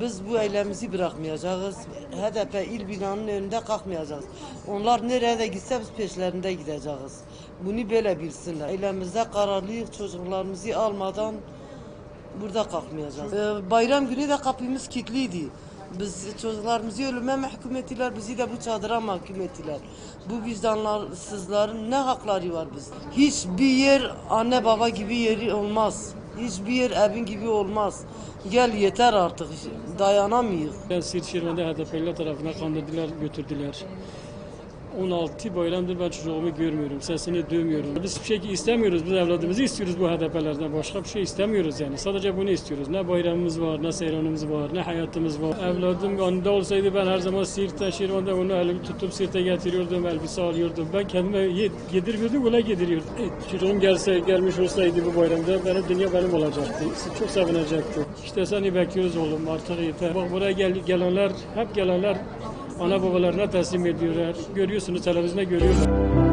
Biz bu eylemimizi bırakmayacağız. HDP il binanın önünde kalkmayacağız. Onlar nereye gitse biz peşlerinde gideceğiz. Bunu böyle bilsinler. Eylemimizde kararlıyız. Çocuklarımızı almadan burada kalkmayacağız. Ee, bayram günü de kapımız kilitliydi. Biz çocuklarımızı ölüme mahkum ettiler, bizi de bu çadıra mahkum ettiler. Bu vicdanlarsızların ne hakları var biz? Hiçbir yer anne baba gibi yeri olmaz. Hiçbir yer evin gibi olmaz. Gel yeter artık, dayanamıyoruz. Ben Siirt Şirvan'da HDP'liler tarafına kandırdılar, götürdüler. 16 bayramdır ben çocuğumu görmüyorum, sesini duymuyorum. Biz bir şey istemiyoruz, biz evladımızı istiyoruz bu HDP'lerden. Başka bir şey istemiyoruz yani. Sadece bunu istiyoruz. Ne bayramımız var, ne seyranımız var, ne hayatımız var. Evladım yanında olsaydı ben her zaman Siirt'te, Şirvan'da onu elimi tutup Siirt'e getiriyordum, elbise alıyordum. Ben kendime ye- yedirmiyordum, ona yediriyordum. E, çocuğum gelse, gelmiş olsaydı bu bayramda benim dünya benim olacaktı. Çok sevinecekti. İşte seni bekliyoruz oğlum artık yeter. Bak buraya gel, gelenler, hep gelenler ana babalarına teslim ediyorlar. Görüyorsunuz televizyonda görüyorlar.